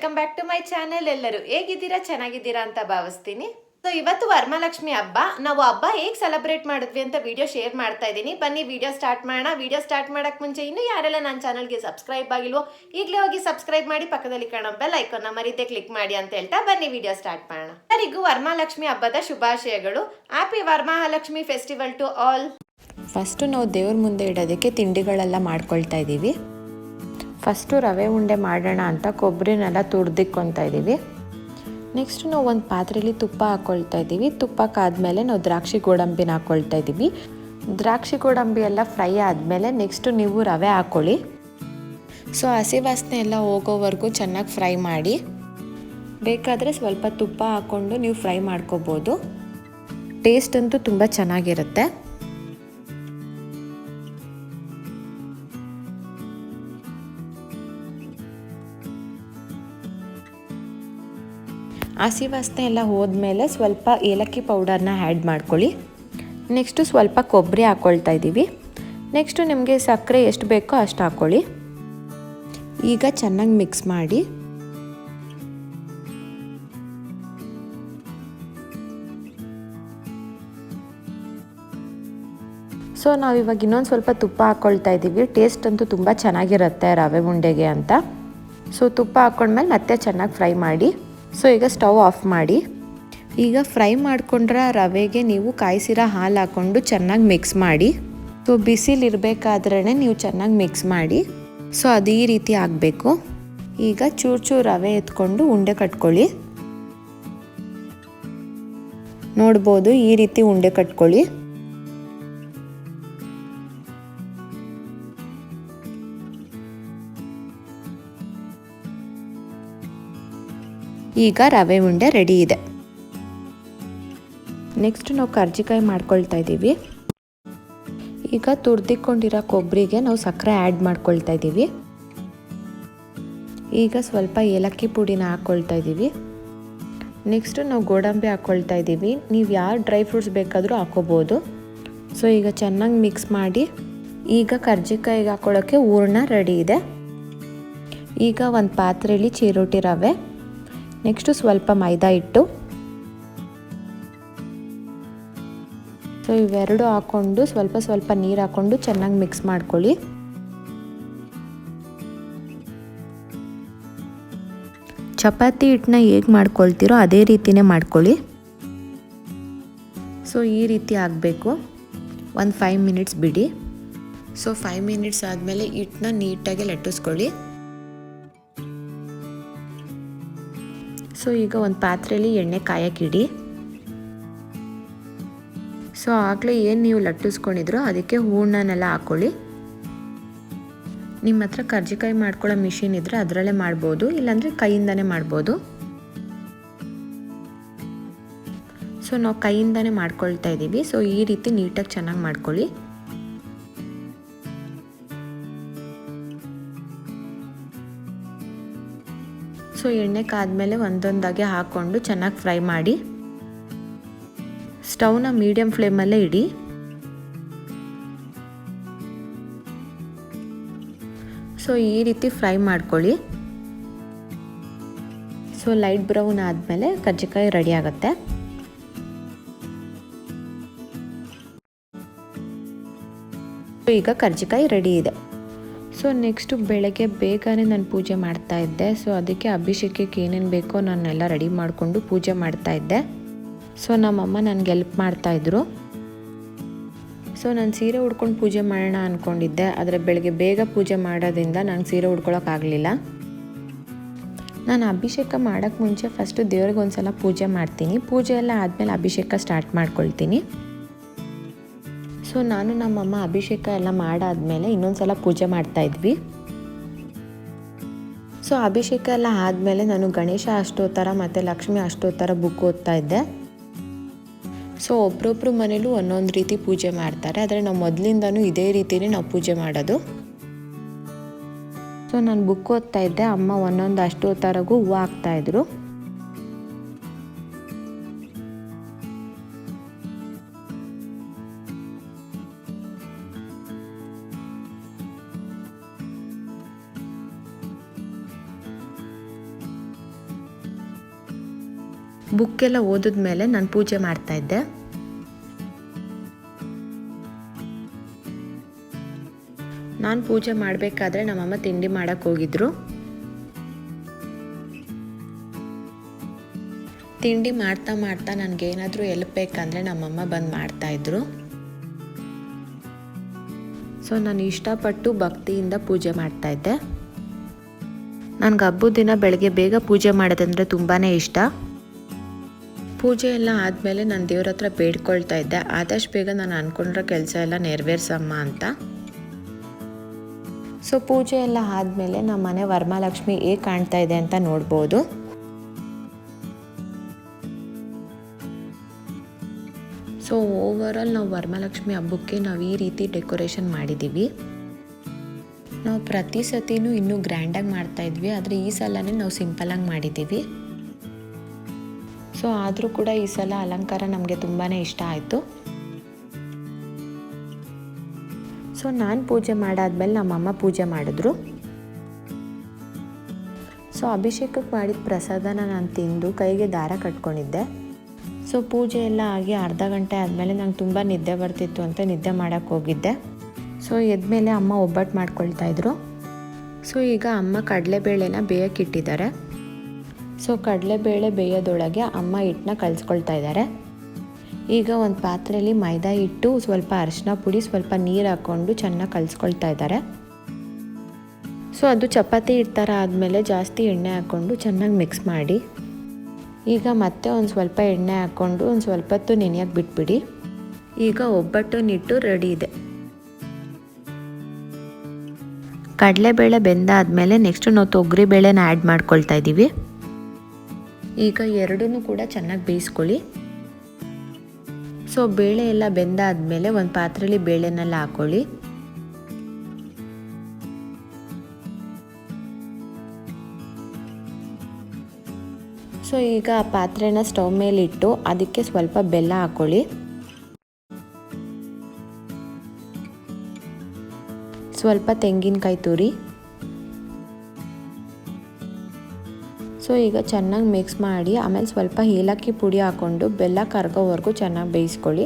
Welcome back to my channel ಎಲ್ಲರೂ. ಹೇಗಿದ್ದೀರಾ? ಚೆನ್ನಾಗಿದ್ದೀರಾ ಅಂತ ಭಾವಿಸ್ತೀನಿ. ಸೊ ಇವತ್ತು ವರಮಹಾಲಕ್ಷ್ಮಿ ಹಬ್ಬ. ನಾವು ಹಬ್ಬ ಹೇಗೆ ಸೆಲೆಬ್ರೇಟ್ ಮಾಡಿದ್ವಿ ಅಂತ ವಿಡಿಯೋ ಶೇರ್ ಮಾಡ್ತಾ ಇದ್ದೀನಿ. ಬನ್ನಿ ವಿಡಿಯೋ ಸ್ಟಾರ್ಟ್ ಮಾಡೋಣ. ವಿಡಿಯೋ ಸ್ಟಾರ್ಟ್ ಮಾಡೋಕ್ಕೆ ಮುಂಚೆ ಇನ್ನೂ ಯಾರೆಲ್ಲ ನನ್ನ ಚಾನಲ್ಗೆ ಸಬ್ಸ್ಕ್ರೈಬ್ ಆಗಿಲ್ವೋ, ಈಗಲೇ ಹೋಗಿ ಸಬ್ಸ್ಕ್ರೈಬ್ ಮಾಡಿ ಪಕ್ಕದಲ್ಲಿ ಕಾಣೋ ಬೆಲ್ ಐಕಾನ್ನ ಮರಿದೆ ಕ್ಲಿಕ್ ಮಾಡಿ ಅಂತ ಹೇಳ್ತಾ ಬನ್ನಿ ವಿಡಿಯೋ ಸ್ಟಾರ್ಟ್ ಮಾಡೋಣ. ಎಲ್ಲರಿಗೂ ವರಮಹಾಲಕ್ಷ್ಮಿ ಹಬ್ಬದ ಶುಭಾಶಯಗಳು. Happy Varamahalakshmi festival to all first ನಾವು ದೇವ್ರ ಮುಂದೆ ಇಡೋದಕ್ಕೆ ತಿಂಡಿಗಳೆಲ್ಲ ಮಾಡ್ಕೊಳ್ತಾ ಇದ್ದೀವಿ. ಫಸ್ಟು ರವೆ ಉಂಡೆ ಮಾಡೋಣ ಅಂತ ಕೊಬ್ಬರಿನೆಲ್ಲ ತುರ್ದಿಕ್ಕೊತಾ ಇದ್ದೀವಿ. ನೆಕ್ಸ್ಟ್ ನಾವು ಒಂದು ಪಾತ್ರೆಯಲ್ಲಿ ತುಪ್ಪ ಹಾಕ್ಕೊಳ್ತಾ ಇದ್ದೀವಿ. ತುಪ್ಪ ಕಾದ್ಮೇಲೆ ನಾವು ದ್ರಾಕ್ಷಿ ಗೋಡಂಬಿನ ಹಾಕ್ಕೊಳ್ತಾ ಇದ್ದೀವಿ. ದ್ರಾಕ್ಷಿ ಗೋಡಂಬಿ ಎಲ್ಲ ಫ್ರೈ ಆದಮೇಲೆ ನೆಕ್ಸ್ಟು ನೀವು ರವೆ ಹಾಕ್ಕೊಳ್ಳಿ ಸೊ ಹಸಿ ವಾಸನೆ ಎಲ್ಲ ಹೋಗೋವರೆಗೂ ಚೆನ್ನಾಗಿ ಫ್ರೈ ಮಾಡಿ. ಬೇಕಾದರೆ ಸ್ವಲ್ಪ ತುಪ್ಪ ಹಾಕ್ಕೊಂಡು ನೀವು ಫ್ರೈ ಮಾಡ್ಕೋಬೋದು. ಟೇಸ್ಟ್ ಅಂತೂ ತುಂಬ ಚೆನ್ನಾಗಿರುತ್ತೆ. ಹಸಿ ವಾಸನೆ ಎಲ್ಲ ಹೋದ್ಮೇಲೆ ಸ್ವಲ್ಪ ಏಲಕ್ಕಿ ಪೌಡರ್ನ ಆ್ಯಡ್ ಮಾಡ್ಕೊಳ್ಳಿ. ನೆಕ್ಸ್ಟು ಸ್ವಲ್ಪ ಕೊಬ್ಬರಿ ಹಾಕ್ಕೊಳ್ತಾ ಇದ್ದೀವಿ. ನೆಕ್ಸ್ಟು ನಿಮಗೆ ಸಕ್ಕರೆ ಎಷ್ಟು ಬೇಕೋ ಅಷ್ಟು ಹಾಕ್ಕೊಳ್ಳಿ. ಈಗ ಚೆನ್ನಾಗಿ ಮಿಕ್ಸ್ ಮಾಡಿ. ಸೊ ನಾವಿವಾಗ ಇನ್ನೊಂದು ಸ್ವಲ್ಪ ತುಪ್ಪ ಹಾಕ್ಕೊಳ್ತಾ ಇದ್ದೀವಿ. ಟೇಸ್ಟ್ ಅಂತೂ ತುಂಬ ಚೆನ್ನಾಗಿರುತ್ತೆ ರವೆ ಉಂಡೆಗೆ ಅಂತ. ಸೊ ತುಪ್ಪ ಹಾಕ್ಕೊಂಡ್ಮೇಲೆ ಮತ್ತೆ ಚೆನ್ನಾಗಿ ಫ್ರೈ ಮಾಡಿ. ಸೊ ಈಗ ಸ್ಟವ್ ಆಫ್ ಮಾಡಿ, ಈಗ ಫ್ರೈ ಮಾಡ್ಕೊಂಡ್ರೆ ರವೆಗೆ ನೀವು ಕಾಯಿಸಿರೋ ಹಾಲು ಹಾಕ್ಕೊಂಡು ಚೆನ್ನಾಗಿ ಮಿಕ್ಸ್ ಮಾಡಿ, ಸೊ ಬಿಸಿಲಿರಬೇಕಾದ್ರೇ ನೀವು ಚೆನ್ನಾಗಿ ಮಿಕ್ಸ್ ಮಾಡಿ, ಸೊ ಅದು ಈ ರೀತಿ ಆಗಬೇಕು. ಈಗ ಚೂರು ಚೂರು ರವೆ ಎತ್ಕೊಂಡು ಉಂಡೆ ಕಟ್ಕೊಳ್ಳಿ. ನೋಡ್ಬೋದು ಈ ರೀತಿ ಉಂಡೆ ಕಟ್ಕೊಳ್ಳಿ. ಈಗ ರವೆ ಉಂಡೆ ರೆಡಿ ಇದೆ. ನೆಕ್ಸ್ಟ್ ನಾವು ಕರ್ಜಿಕಾಯಿ ಮಾಡ್ಕೊಳ್ತಾ ಇದ್ದೀವಿ. ಈಗ ತುರ್ದಿಕೊಂಡಿರೋ ಕೊಬ್ಬರಿಗೆ ನಾವು ಸಕ್ಕರೆ ಆ್ಯಡ್ ಮಾಡ್ಕೊಳ್ತಾ ಇದ್ದೀವಿ. ಈಗ ಸ್ವಲ್ಪ ಏಲಕ್ಕಿ ಪುಡಿನ ಹಾಕ್ಕೊಳ್ತಾ ಇದ್ದೀವಿ. ನೆಕ್ಸ್ಟು ನಾವು ಗೋಡಂಬಿ ಹಾಕ್ಕೊಳ್ತಾ ಇದ್ದೀವಿ. ನೀವು ಯಾವ ಡ್ರೈ ಫ್ರೂಟ್ಸ್ ಬೇಕಾದರೂ ಹಾಕೋಬೋದು. ಸೊ ಈಗ ಚೆನ್ನಾಗಿ ಮಿಕ್ಸ್ ಮಾಡಿ ಈಗ ಕರ್ಜಿಕಾಯಿಗೆ ಹಾಕ್ಕೊಳ್ಳೋಕ್ಕೆ ಹೂರ್ಣ ರೆಡಿ ಇದೆ. ಈಗ ಒಂದು ಪಾತ್ರೆಯಲ್ಲಿ ಚಿರೋಟಿ ರವೆ. ನೆಕ್ಸ್ಟು ಸ್ವಲ್ಪ ಮೈದಾ ಹಿಟ್ಟು. ಸೊ ಇವೆರಡು ಹಾಕ್ಕೊಂಡು ಸ್ವಲ್ಪ ಸ್ವಲ್ಪ ನೀರು ಹಾಕ್ಕೊಂಡು ಚೆನ್ನಾಗಿ ಮಿಕ್ಸ್ ಮಾಡ್ಕೊಳ್ಳಿ. ಚಪಾತಿ ಹಿಟ್ಟನ್ನ ಹೇಗೆ ಮಾಡ್ಕೊಳ್ತೀರೋ ಅದೇ ರೀತಿಯೇ ಮಾಡ್ಕೊಳ್ಳಿ. ಸೊ ಈ ರೀತಿ ಆಗಬೇಕು. ಒಂದು ಫೈವ್ ಮಿನಿಟ್ಸ್ ಬಿಡಿ. ಸೊ ಫೈವ್ ಮಿನಿಟ್ಸ್ ಆದಮೇಲೆ ಹಿಟ್ಟನ್ನ ನೀಟಾಗಿ ಲಟ್ಟಿಸ್ಕೊಳ್ಳಿ. ಸೊ ಈಗ ಒಂದು ಪಾತ್ರೆಯಲ್ಲಿ ಎಣ್ಣೆ ಕಾಯಕ್ಕಿಡಿ. ಸೊ ಆಗಲೇ ಏನು ನೀವು ಲಟ್ಟಿಸ್ಕೊಂಡಿದ್ರೋ ಅದಕ್ಕೆ ಹೂರ್ಣನೆಲ್ಲ ಹಾಕ್ಕೊಳ್ಳಿ ನಿಮ್ಮ ಹತ್ರ ಕರ್ಜಿಕಾಯಿ ಮಾಡ್ಕೊಳ್ಳೋ ಮಿಷಿನ್ ಇದ್ದರೆ ಅದರಲ್ಲೇ ಮಾಡ್ಬೋದು, ಇಲ್ಲಾಂದರೆ ಕೈಯಿಂದನೇ ಮಾಡ್ಬೋದು. ಸೊ ನಾವು ಕೈಯಿಂದನೇ ಮಾಡ್ಕೊಳ್ತಾ ಇದ್ದೀವಿ ಸೊ ಈ ರೀತಿ ನೀಟಾಗಿ ಚೆನ್ನಾಗಿ ಮಾಡ್ಕೊಳ್ಳಿ. ಸೊ ಎಣ್ಣೆ ಕಾದ್ಮೇಲೆ ಒಂದೊಂದಾಗೆ ಹಾಕ್ಕೊಂಡು ಚೆನ್ನಾಗಿ ಫ್ರೈ ಮಾಡಿ. ಸ್ಟವ್ನ ಮೀಡಿಯಂ ಫ್ಲೇಮಲ್ಲೇ ಇಡಿ. ಸೊ ಈ ರೀತಿ ಫ್ರೈ ಮಾಡ್ಕೊಳ್ಳಿ. ಸೊ ಲೈಟ್ ಬ್ರೌನ್ ಆದಮೇಲೆ ಕಜ್ಜಿಕಾಯಿ ರೆಡಿ ಆಗುತ್ತೆ. ಈಗ ಕರ್ಜಿಕಾಯಿ ರೆಡಿ ಇದೆ. ಸೊ ನೆಕ್ಸ್ಟು ಬೆಳಗ್ಗೆ ಬೇಗನೆ ನಾನು ಪೂಜೆ ಮಾಡ್ತಾ ಇದ್ದೆ. ಸೊ ಅದಕ್ಕೆ ಅಭಿಷೇಕಕ್ಕೆ ಏನೇನು ಬೇಕೋ ನಾನೆಲ್ಲ ರೆಡಿ ಮಾಡಿಕೊಂಡು ಪೂಜೆ ಮಾಡ್ತಾ ಇದ್ದೆ. ಸೊ ನಮ್ಮಮ್ಮ ನನಗೆ ಹೆಲ್ಪ್ ಮಾಡ್ತಾಯಿದ್ರು ಸೊ ನಾನು ಸೀರೆ ಉಡ್ಕೊಂಡು ಪೂಜೆ ಮಾಡೋಣ ಅಂದ್ಕೊಂಡಿದ್ದೆ ಆದರೆ ಬೆಳಗ್ಗೆ ಬೇಗ ಪೂಜೆ ಮಾಡೋದ್ರಿಂದ ನಂಗೆ ಸೀರೆ ಉಡ್ಕೊಳೋಕ್ಕಾಗಲಿಲ್ಲ ನಾನು ಅಭಿಷೇಕ ಮಾಡೋಕ್ಕೆ ಮುಂಚೆ ಫಸ್ಟು ದೇವ್ರಿಗೆ ಒಂದು ಸಲ ಪೂಜೆ ಮಾಡ್ತೀನಿ. ಪೂಜೆ ಎಲ್ಲ ಆದಮೇಲೆ ಅಭಿಷೇಕ ಸ್ಟಾರ್ಟ್ ಮಾಡ್ಕೊಳ್ತೀನಿ. ಸೊ ನಾನು ನಮ್ಮಮ್ಮ ಅಭಿಷೇಕ ಎಲ್ಲ ಮಾಡಾದ್ಮೇಲೆ ಇನ್ನೊಂದು ಸಲ ಪೂಜೆ ಮಾಡ್ತಾ ಇದ್ವಿ. ಸೊ ಅಭಿಷೇಕ ಎಲ್ಲ ಆದಮೇಲೆ ನಾನು ಗಣೇಶ ಅಷ್ಟೋತ್ತರ ಮತ್ತು ಲಕ್ಷ್ಮಿ ಅಷ್ಟೋತ್ತರ ಬುಕ್ ಓದ್ತಾ ಇದ್ದೆ. ಸೊ ಒಬ್ರೊಬ್ರು ಮನೇಲೂ ಒಂದೊಂದು ರೀತಿ ಪೂಜೆ ಮಾಡ್ತಾರೆ. ಆದರೆ ನಾವು ಮೊದಲಿಂದನೂ ಇದೇ ರೀತಿನೇ ನಾವು ಪೂಜೆ ಮಾಡೋದು. ಸೊ ನಾನು ಬುಕ್ ಓದ್ತಾ ಇದ್ದೆ. ಅಮ್ಮ ಒಂದೊಂದು ಅಷ್ಟೋತ್ತರಗೂ ಹೂವು ಹಾಕ್ತಾಯಿದ್ರು ಬುಕ್ಕೆಲ್ಲ ಓದಿದ್ಮೇಲೆ ನಾನು ಪೂಜೆ ಮಾಡ್ತಾಯಿದ್ದೆ ನಾನು ಪೂಜೆ ಮಾಡಬೇಕಾದ್ರೆ ನಮ್ಮಮ್ಮ ತಿಂಡಿ ಮಾಡೋಕ್ಕೆ ಹೋಗಿದ್ರು. ತಿಂಡಿ ಮಾಡ್ತಾ ಮಾಡ್ತಾ ನನಗೇನಾದರೂ ಎಲ್ಪ್ ಬೇಕಂದರೆ ನಮ್ಮಮ್ಮ ಬಂದು ಮಾಡ್ತಾಯಿದ್ರು ಸೊ ನಾನು ಇಷ್ಟಪಟ್ಟು ಭಕ್ತಿಯಿಂದ ಪೂಜೆ ಮಾಡ್ತಾಯಿದ್ದೆ ನನಗೆ ಹಬ್ಬದ ದಿನ ಬೆಳಗ್ಗೆ ಬೇಗ ಪೂಜೆ ಮಾಡೋದಂದರೆ ತುಂಬಾ ಇಷ್ಟ. ಪೂಜೆ ಎಲ್ಲ ಆದಮೇಲೆ ನಾನು ದೇವ್ರ ಹತ್ರ ಬೇಡ್ಕೊಳ್ತಾ ಇದ್ದೆ. ಆದಷ್ಟು ಬೇಗ ನಾನು ಅಂದ್ಕೊಂಡಿರೋ ಕೆಲಸ ಎಲ್ಲ ನೆರವೇರ್ಸಮ್ಮ ಅಂತ. ಸೊ ಪೂಜೆ ಎಲ್ಲ ಆದಮೇಲೆ ನಮ್ಮ ಮನೆ ವರಮಹಾಲಕ್ಷ್ಮಿ ಹೇಗೆ ಕಾಣ್ತಾ ಇದೆ ಅಂತ ನೋಡ್ಬೋದು. ಸೊ ಓವರಾಲ್ ನಾವು ವರಮಹಾಲಕ್ಷ್ಮಿ ಹಬ್ಬಕ್ಕೆ ನಾವು ಈ ರೀತಿ ಡೆಕೋರೇಷನ್ ಮಾಡಿದ್ದೀವಿ ನಾವು ಪ್ರತಿ ಸತಿನೂ ಇನ್ನೂ ಗ್ರ್ಯಾಂಡಾಗಿ ಮಾಡ್ತಾಯಿದ್ವಿ ಆದರೆ ಈ ಸಲನೇ ನಾವು ಸಿಂಪಲಾಗಿ ಮಾಡಿದ್ದೀವಿ ಸೊ ಆದರೂ ಕೂಡ ಈ ಸಲ ಅಲಂಕಾರ ನಮಗೆ ತುಂಬಾ ಇಷ್ಟ ಆಯಿತು. ಸೊ ನಾನು ಪೂಜೆ ಮಾಡಾದ್ಮೇಲೆ ನಮ್ಮಮ್ಮ ಪೂಜೆ ಮಾಡಿದ್ರು. ಸೊ ಅಭಿಷೇಕಕ್ಕೆ ಮಾಡಿದ ಪ್ರಸಾದನ ನಾನು ತಿಂದು ಕೈಗೆ ದಾರ ಕಟ್ಕೊಂಡಿದ್ದೆ. ಸೊ ಪೂಜೆ ಎಲ್ಲ ಆಗಿ ಅರ್ಧ ಗಂಟೆ ಆದಮೇಲೆ ನಂಗೆ ತುಂಬ ನಿದ್ದೆ ಬರ್ತಿತ್ತು ಅಂತ ನಿದ್ದೆ ಮಾಡೋಕ್ಕೆ ಹೋಗಿದ್ದೆ. ಸೊ ಎದ್ಮೇಲೆ ಅಮ್ಮ ಒಬ್ಬಟ್ಟು ಮಾಡ್ಕೊಳ್ತಾ ಇದ್ರು. ಸೊ ಈಗ ಅಮ್ಮ ಕಡಲೆಬೇಳೆನ ಬೇಯಕ್ಕಿಟ್ಟಿದ್ದಾರೆ ಸೊ ಕಡಲೆಬೇಳೆ ಬೇಯೋದೊಳಗೆ ಅಮ್ಮ ಹಿಟ್ಟನ್ನ ಕಲಿಸ್ಕೊಳ್ತಾ ಇದ್ದಾರೆ ಈಗ ಒಂದು ಪಾತ್ರೆಯಲ್ಲಿ ಮೈದಾ ಹಿಟ್ಟು, ಸ್ವಲ್ಪ ಅರಿಶಿನ ಪುಡಿ, ಸ್ವಲ್ಪ ನೀರು ಹಾಕ್ಕೊಂಡು ಚೆನ್ನಾಗಿ ಕಲಿಸ್ಕೊಳ್ತಾ ಇದ್ದಾರೆ ಸೊ ಅದು ಚಪಾತಿ ಹಿಟ್ಟು ಥರ ಆದಮೇಲೆ ಜಾಸ್ತಿ ಎಣ್ಣೆ ಹಾಕ್ಕೊಂಡು ಚೆನ್ನಾಗಿ ಮಿಕ್ಸ್ ಮಾಡಿ. ಈಗ ಮತ್ತೆ ಒಂದು ಸ್ವಲ್ಪ ಎಣ್ಣೆ ಹಾಕ್ಕೊಂಡು ಒಂದು ಸ್ವಲ್ಪ ಹೊತ್ತು ನೆನೆಯಕ್ಕೆ ಬಿಟ್ಬಿಡಿ. ಈಗ ಒಬ್ಬಟ್ಟು ನಿಟ್ಟು ರೆಡಿ ಇದೆ. ಕಡಲೆಬೇಳೆ ಬೆಂದಾದಮೇಲೆ ನೆಕ್ಸ್ಟು ನಾವು ತೊಗರಿಬೇಳೆನ ಆ್ಯಡ್ ಮಾಡ್ಕೊಳ್ತಾ ಇದ್ದೀವಿ ಈಗ ಎರಡನ್ನೂ ಕೂಡ ಚೆನ್ನಾಗಿ ಬೇಯಿಸ್ಕೊಳ್ಳಿ. ಸೊ ಬೇಳೆ ಎಲ್ಲ ಬೆಂದಾದ್ಮೇಲೆ ಒಂದು ಪಾತ್ರೆಯಲ್ಲಿ ಬೇಳೆನೆಲ್ಲ ಹಾಕೊಳ್ಳಿ. ಸೊ ಈಗ ಆ ಪಾತ್ರೆನ ಸ್ಟವ್ ಮೇಲೆ ಇಟ್ಟು ಅದಕ್ಕೆ ಸ್ವಲ್ಪ ಬೆಲ್ಲ ಹಾಕೊಳ್ಳಿ. ಸ್ವಲ್ಪ ತೆಂಗಿನಕಾಯಿ ತುರಿ. ಸೊ ಈಗ ಚೆನ್ನಾಗಿ ಮಿಕ್ಸ್ ಮಾಡಿ, ಆಮೇಲೆ ಸ್ವಲ್ಪ ಏಲಕ್ಕಿ ಪುಡಿ ಹಾಕ್ಕೊಂಡು ಬೆಲ್ಲ ಕರ್ಗೋವರೆಗೂ ಚೆನ್ನಾಗಿ ಬೇಯಿಸ್ಕೊಳ್ಳಿ.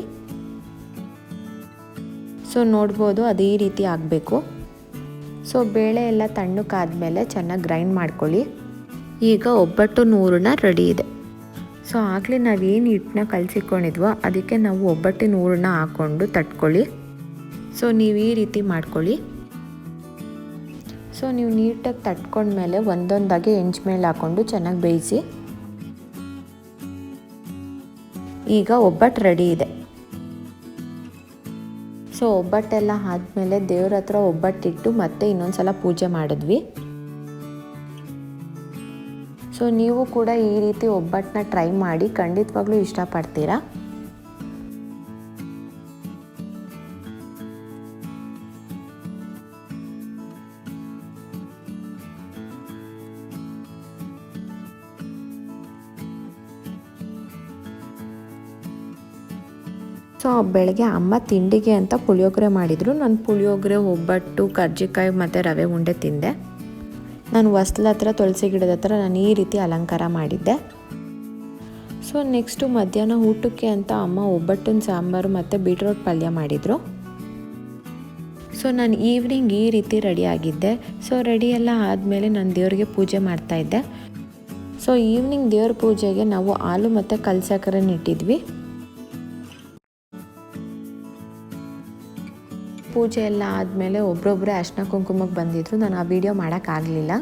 ಸೊ ನೋಡ್ಬೋದು ಅದೇ ರೀತಿ ಆಗಬೇಕು. ಸೊ ಬೇಳೆ ಎಲ್ಲ ತಣ್ಣಕ್ಕಾದಮೇಲೆ ಚೆನ್ನಾಗಿ ಗ್ರೈಂಡ್ ಮಾಡ್ಕೊಳ್ಳಿ. ಈಗ ಒಬ್ಬಟ್ಟು ನೂರನ್ನ ರೆಡಿ ಇದೆ. ಸೊ ಆಗಲೇ ನಾವೇನು ಹಿಟ್ಟನ್ನ ಕಲಸಿಕೊಂಡಿದ್ವೋ ಅದಕ್ಕೆ ನಾವು ಒಬ್ಬಟ್ಟಿನ ನೂರನ್ನ ಹಾಕ್ಕೊಂಡು ತಟ್ಕೊಳ್ಳಿ. ಸೊ ನೀವು ಈ ರೀತಿ ಮಾಡ್ಕೊಳ್ಳಿ. ಸೊ ನೀವು ನೀಟಾಗಿ ತಟ್ಕೊಂಡ್ಮೇಲೆ ಒಂದೊಂದಾಗಿ ಹೆಂಚು ಮೇಲೆ ಹಾಕ್ಕೊಂಡು ಚೆನ್ನಾಗಿ ಬೇಯಿಸಿ. ಈಗ ಒಬ್ಬಟ್ಟು ರೆಡಿ ಇದೆ. ಸೊ ಒಬ್ಬಟ್ಟೆಲ್ಲ ಆದಮೇಲೆ ದೇವ್ರ ಹತ್ರ ಒಬ್ಬಟ್ಟಿಟ್ಟು ಮತ್ತೆ ಇನ್ನೊಂದು ಸಲ ಪೂಜೆ ಮಾಡಿದ್ವಿ. ಸೊ ನೀವು ಕೂಡ ಈ ರೀತಿ ಒಬ್ಬಟ್ಟನ್ನ ಟ್ರೈ ಮಾಡಿ ಖಂಡಿತವಾಗ್ಲೂ ಇಷ್ಟಪಡ್ತೀರಾ? ಸೊ ಬೆಳಗ್ಗೆ ಅಮ್ಮ ತಿಂಡಿಗೆ ಅಂತ ಪುಳಿಯೋಗರೆ ಮಾಡಿದರು. ನಾನು ಪುಳಿಯೋಗರೆ, ಒಬ್ಬಟ್ಟು, ಕರ್ಜಿಕಾಯಿ ಮತ್ತು ರವೆ ಉಂಡೆ ತಿಂದೆ. ನಾನು ಹೊಸ್ಲ ಹತ್ರ, ತುಳಸಿ ಗಿಡದ ಹತ್ರ ನಾನು ಈ ರೀತಿ ಅಲಂಕಾರ ಮಾಡಿದ್ದೆ. ಸೊ ನೆಕ್ಸ್ಟು ಮಧ್ಯಾಹ್ನ ಊಟಕ್ಕೆ ಅಂತ ಅಮ್ಮ ಒಬ್ಬಟ್ಟಿನ ಸಾಂಬಾರು ಮತ್ತು ಬೀಟ್ರೋಟ್ ಪಲ್ಯ ಮಾಡಿದರು. ಸೊ ನಾನು ಈವ್ನಿಂಗ್ ಈ ರೀತಿ ರೆಡಿ ಆಗಿದ್ದೆ. ಸೊ ರೆಡಿ ಎಲ್ಲ ಆದಮೇಲೆ ನಾನು ದೇವರಿಗೆ ಪೂಜೆ ಮಾಡ್ತಾಯಿದ್ದೆ ಸೊ ಈವ್ನಿಂಗ್ ದೇವ್ರ ಪೂಜೆಗೆ ನಾವು ಹಾಲು ಮತ್ತು ಕಲ್ಸಕ್ಕರೆನ ಇಟ್ಟಿದ್ವಿ. ಪೂಜೆ ಎಲ್ಲ ಆದಮೇಲೆ ಒಬ್ರೊಬ್ಬರೇ ಅರ್ಶಿನ ಕುಂಕುಮಕ್ಕೆ ಬಂದಿದ್ರು. ನಾನು ಆ ವಿಡಿಯೋ ಮಾಡೋಕ್ಕಾಗಲಿಲ್ಲ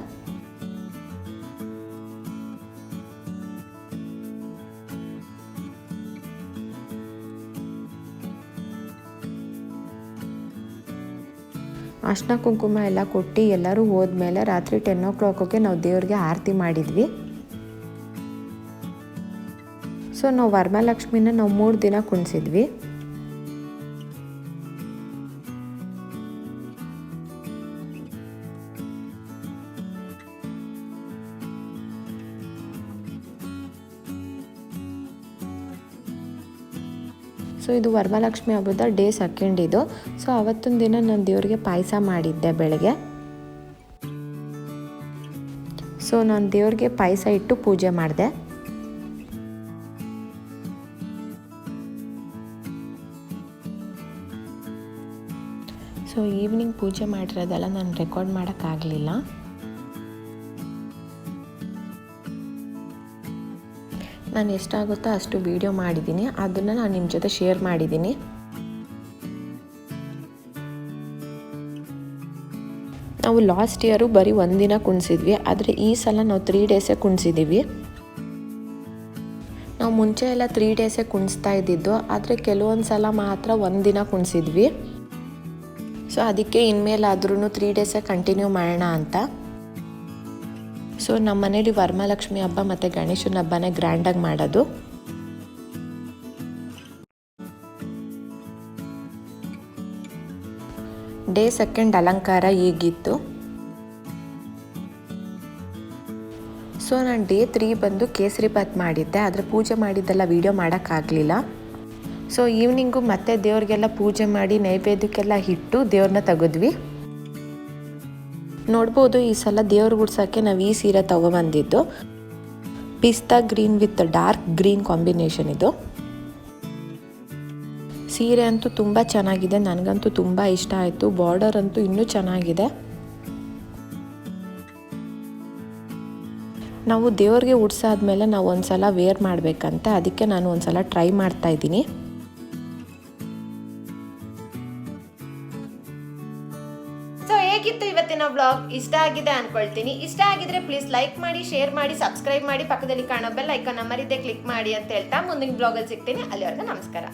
ಅರ್ಶಿನ ಕುಂಕುಮ ಎಲ್ಲ ಕೊಟ್ಟು ಎಲ್ಲರೂ ಹೋದ್ಮೇಲೆ ರಾತ್ರಿ ಟೆನ್ ಓ ಕ್ಲಾಕಿಗೆ ನಾವು ದೇವ್ರಿಗೆ ಆರತಿ ಮಾಡಿದ್ವಿ. ಸೊ ನಾವು ವರಮಹಾಲಕ್ಷ್ಮಿನ ನಾವು ಮೂರು ದಿನ ಕುಣಿಸಿದ್ವಿ. ಸೊ ಇದು ವರಮಹಾಲಕ್ಷ್ಮಿ ಹಬ್ಬದ ಡೇ ಸೆಕೆಂಡ್ ಇದು. ಸೊ ಅವತ್ತೊಂದು ದಿನ ನಾನು ದೇವರಿಗೆ ಪಾಯಸ ಮಾಡಿದ್ದೆ ಬೆಳಗ್ಗೆ. ಸೊ ನಾನು ದೇವರಿಗೆ ಪಾಯಸ ಇಟ್ಟು ಪೂಜೆ ಮಾಡಿದೆ. ಸೊ ಈವ್ನಿಂಗ್ ಪೂಜೆ ಮಾಡಿರೋದೆಲ್ಲ ನಾನು ರೆಕಾರ್ಡ್ ಮಾಡೋಕ್ಕಾಗಲಿಲ್ಲ. ನಾನು ಎಷ್ಟಾಗುತ್ತೋ ಅಷ್ಟು ವೀಡಿಯೋ ಮಾಡಿದ್ದೀನಿ. ಅದನ್ನು ನಾನು ನಿಮ್ಮ ಜೊತೆ ಶೇರ್ ಮಾಡಿದ್ದೀನಿ. ನಾವು ಲಾಸ್ಟ್ ಇಯರು ಬರೀ ಒಂದಿನ ಕುಣಿಸಿದ್ವಿ. ಆದರೆ ಈ ಸಲ ನಾವು ತ್ರೀ ಡೇಸೇ ಕುಣಿಸಿದ್ದೀವಿ ನಾವು ಮುಂಚೆ ಎಲ್ಲ ತ್ರೀ ಡೇಸೇ ಕುಣಿಸ್ತಾ ಇದ್ದಿದ್ದು. ಆದರೆ ಕೆಲವೊಂದು ಸಲ ಮಾತ್ರ ಒಂದಿನ ಕುಣಿಸಿದ್ವಿ. ಸೊ ಅದಕ್ಕೆ ಇನ್ಮೇಲಾದ್ರೂ ತ್ರೀ ಡೇಸೇ ಕಂಟಿನ್ಯೂ ಮಾಡೋಣ ಅಂತ. ಸೊ ನಮ್ಮ ಮನೇಲಿ ವರಮಹಾಲಕ್ಷ್ಮಿ ಹಬ್ಬ ಮತ್ತು ಗಣೇಶನ ಹಬ್ಬನೇ ಗ್ರ್ಯಾಂಡಾಗಿ ಮಾಡೋದು. ಡೇ ಸೆಕೆಂಡ್ ಅಲಂಕಾರ ಈಗಿತ್ತು. ಸೊ ನಾನು ಡೇ ತ್ರೀ ಬಂದು ಕೇಸರಿ ಬಾತ್ ಮಾಡಿದ್ದೆ. ಆದರೆ ಪೂಜೆ ಮಾಡಿದ್ದೆಲ್ಲ ವೀಡಿಯೋ ಮಾಡೋಕ್ಕಾಗಲಿಲ್ಲ. ಸೊ ಈವ್ನಿಂಗು ಮತ್ತೆ ದೇವ್ರಿಗೆಲ್ಲ ಪೂಜೆ ಮಾಡಿ ನೈವೇದ್ಯಕ್ಕೆಲ್ಲ ಇಟ್ಟು ದೇವ್ರನ್ನ ತೆಗೆದ್ವಿ. ನೋಡ್ಬೋದು ಈ ಸಲ ದೇವ್ರ ಗುಡ್ಸೋಕ್ಕೆ ನಾವು ಈ ಸೀರೆ ತೊಗೊಬಂದಿದ್ದು. Pista green with dark green combination ಇದು. ಸೀರೆ ಅಂತೂ ತುಂಬ ಚೆನ್ನಾಗಿದೆ, ನನಗಂತೂ ತುಂಬ ಇಷ್ಟ ಆಯಿತು. ಬಾರ್ಡರ್ ಅಂತೂ ಇನ್ನೂ ಚೆನ್ನಾಗಿದೆ. ನಾವು ದೇವ್ರಿಗೆ ಉಡ್ಸಾದ್ಮೇಲೆ ನಾವು ಒಂದ್ಸಲ ವೇರ್ ಮಾಡಬೇಕಂತೆ, ಅದಕ್ಕೆ ನಾನು ಒಂದ್ಸಲ ಟ್ರೈ ಮಾಡ್ತಾ ಇವತ್ತಿನ ಬ್ಲಾಗ್ ಇಷ್ಟ ಆಗಿದೆ ಅನ್ಕೊಳ್ತೀನಿ. ಇಷ್ಟ ಆಗಿದ್ರೆ ಪ್ಲೀಸ್ ಲೈಕ್ ಮಾಡಿ ಶೇರ್ ಮಾಡಿ ಸಬ್ಸ್ಕ್ರೈಬ್ ಮಾಡಿ ಪಕ್ಕದಲ್ಲಿ ಕಾಣೋ ಬೆಲ್ ಐಕಾನ್ ಮರಿದೆ ಕ್ಲಿಕ್ ಮಾಡಿ ಅಂತ ಹೇಳ್ತಾ ಮುಂದಿನ ಬ್ಲಾಗಲ್ಲಿ ಸಿಗ್ತೀನಿ. ಅಲ್ಲಿವರೆಗೂ ನಮಸ್ಕಾರ.